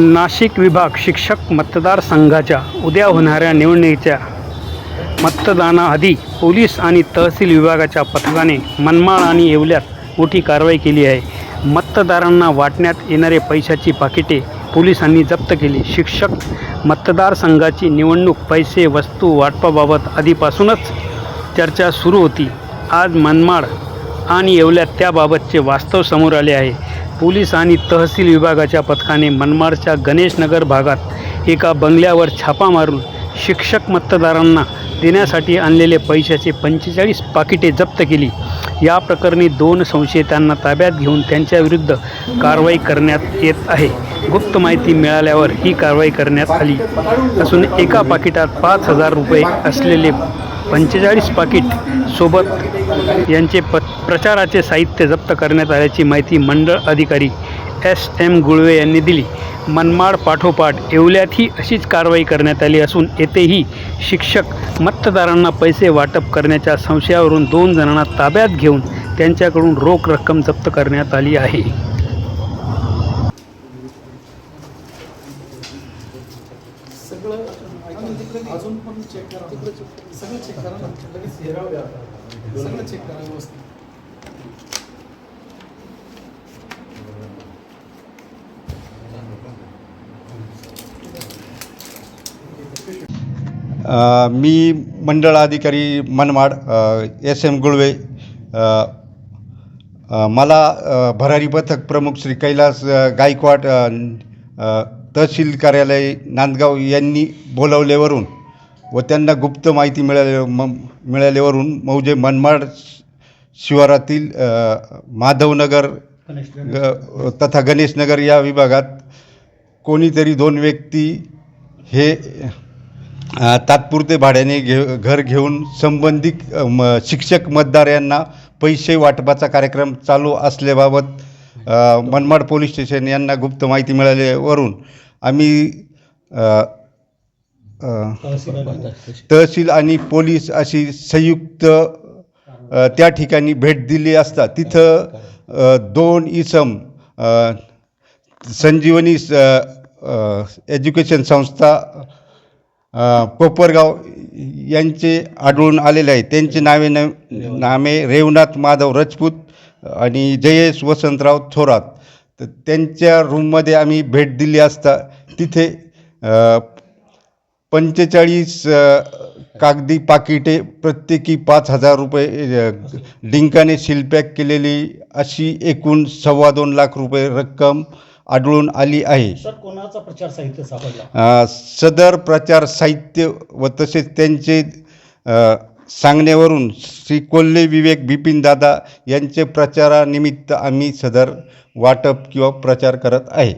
नाशिक विभाग शिक्षक मतदारसंघाच्या उद्या होणाऱ्या निवडणुकीच्या मतदानाआधी पोलीस आणि तहसील विभागाच्या पथकाने मनमाड आणि येवल्यात मोठी कारवाई केली आहे. मतदारांना वाटण्यात येणारे पैशाची पाकिटे पोलिसांनी जप्त केली. शिक्षक मतदारसंघाची निवडणूक पैसे वस्तू वाटपाबाबत आधीपासूनच चर्चा सुरू होती. आज मनमाड आणि येवल्यात त्याबाबतचे वास्तव समोर आले आहे. पोलीस आणि तहसील विभागाच्या पथकाने मनमाडच्या गणेशनगर भागात एका बंगल्यावर छापा मारून शिक्षक मतदारांना देण्यासाठी आणलेले पैशाचे पंचेचाळीस पाकिटे जप्त केली. या प्रकरणी दोन संशयितांना ताब्यात घेऊन त्यांच्याविरुद्ध कारवाई करण्यात येत आहे. गुप्त माहिती मिळाल्यावर ही कारवाई करण्यात आली. असून एका पाकिटात पाच हजार रुपये असलेले पंचेचाळीस पाकिट सोबत यांचे प प्रचाराचे साहित्य जप्त करण्यात आल्याची माहिती मंडळ अधिकारी एस एम गुळवे यांनी दिली. मनमाड पाठोपाठ येवल्यातही अशीच कारवाई करण्यात आली असून येथेही शिक्षक मतदारांना पैसे वाटप करण्याच्या संशयावरून दोन जणांना ताब्यात घेऊन त्यांच्याकडून रोख रक्कम जप्त करण्यात आली आहे सगळं अजून पण चेक करा. सगळं चेक करा ना. लगेच हे सगळं चेक करा व्यवस्थित. अ, मी मंडळ अधिकारी मनमाड एस एम गुळवे मला भरारी पथक प्रमुख श्री कैलास गायकवाड तहसील कार्यालय नांदगाव यांनी बोलवल्यावरून व त्यांना गुप्त माहिती मिळाले म मिळाल्यावरून मौजे मनमाड शिवारातील माधवनगर ग तथा गणेशनगर या विभागात कोणीतरी दोन व्यक्ती हे तात्पुरते भाड्याने घे घर घेऊन संबंधित म शिक्षक मतदार यांना पैसे वाटपाचा कार्यक्रम चालू असल्याबाबत मनमाड पोलीस स्टेशन यांना गुप्त माहिती मिळाल्यावरून आम्ही तहसील आणि पोलीस अशी संयुक्त त्या ठिकाणी भेट दिली असता. तिथं दोन इसम संजीवनी स- एज्युकेशन संस्था पोपरगाव कोपरगाव यांचे आढळून आलेले आहे. त्यांचे नावे न नामे रेवनाथ माधव राजपूत आणि जयेश वसंतराव थोरात तर त्यांच्या रूममध्ये आम्ही भेट दिली असता तिथे पंचेचाळीस कागदी पाकिटे प्रत्येकी पाच हजार रुपये डिंकाने सीलपॅक केलेली अशी एकूण सव्वा दोन लाख रुपये रक्कम आढळून आली आहे. सर कोणाचा प्रचार साहित्य सापडला? सदर प्रचार साहित्य व तसेच त्यांचे सांगण्यावरून श्री कोल्हे विवेक बिपिन दादा यांचे प्रचारानिमित्त आम्ही सदर वाटप किंवा प्रचार करत आहे.